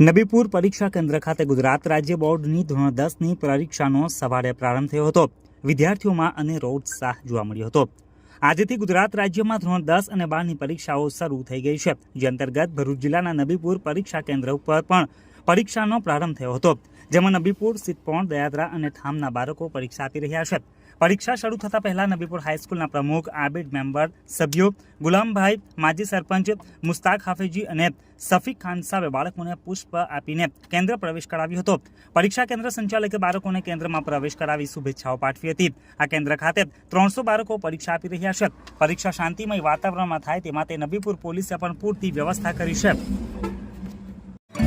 નબીપુર પરીક્ષા કેન્દ્ર ખાતે ગુજરાત રાજ્ય બોર્ડની ધોરણ દસની પરીક્ષાનો સવારે પ્રારંભ થયો હતો. વિદ્યાર્થીઓમાં અનેરો ઉત્સાહ જોવા મળ્યો હતો. આજથી ગુજરાત રાજ્યમાં ધોરણ દસ અને બારની પરીક્ષાઓ શરૂ થઈ ગઈ છે. જે અંતર્ગત ભરૂચ જિલ્લાના નબીપુર પરીક્ષા કેન્દ્ર ઉપર પણ પરીક્ષાનો પ્રારંભ થયો હતો. જેમાં નબીપુર, સિદ્ધપોણ, દયાદરા અને ઠામના બાળકો પરીક્ષા આપી રહ્યા છે. પરીક્ષા શરૂ થતા પહેલા નબીપુર હાઈસ્કૂલના પ્રમુખ, આબિદ મેમ્બર, સભ્યો, ગુલામભાઈ, માજી સરપંચ, મુસ્તાક હાફેજી અને સફીક ખાન સાહેબે બાળકોને પુષ્પ આપીને કેન્દ્ર પ્રવેશ કરાવ્યો હતો. પરીક્ષા કેન્દ્ર સંચાલકે બાળકોને કેન્દ્રમાં પ્રવેશ કરાવી શુભેચ્છાઓ પાઠવી હતી. આ કેન્દ્ર ખાતે ત્રણસો બાળકો પરીક્ષા આપી રહ્યા છે. પરીક્ષા શાંતિમય વાતાવરણમાં થાય તે માટે નબીપુર પોલીસે પણ પૂરતી વ્યવસ્થા કરી છે.